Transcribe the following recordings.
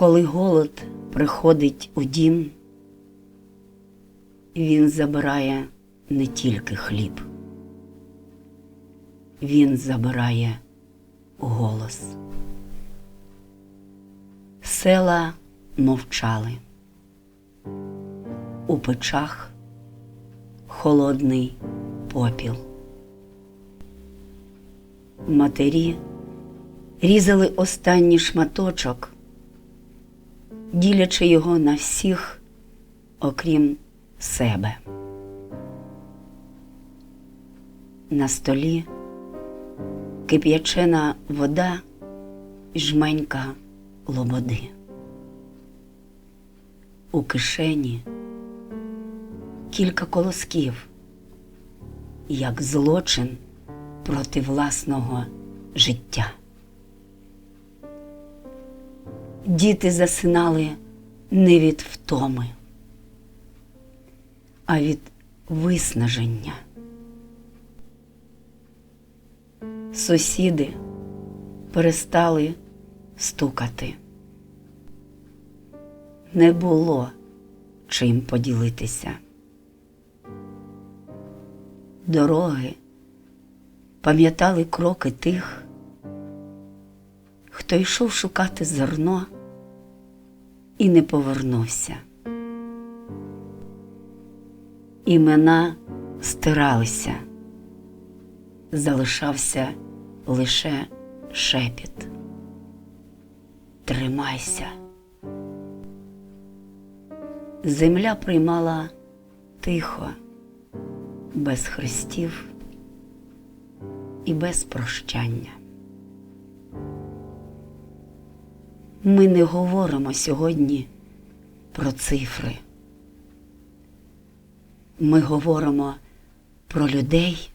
Коли голод приходить у дім, він забирає не тільки хліб, він забирає голос. Села мовчали. У печах холодний попіл. Матері різали останній шматочок, ділячи його на всіх, окрім себе. На столі кип'ячена вода і жменька лободи. У кишені кілька колосків, як злочин проти власного життя. Діти засинали не від втоми, а від виснаження. Сусіди перестали стукати. Не було чим поділитися. Дороги пам'ятали кроки тих, хто йшов шукати зерно і не повернувся. Імена стиралися, залишався лише шепіт. Тримайся. Земля приймала тихо, без хрестів і без прощання. Ми не говоримо сьогодні про цифри. Ми говоримо про людей,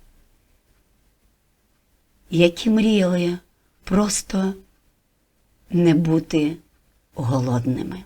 які мріяли просто не бути голодними.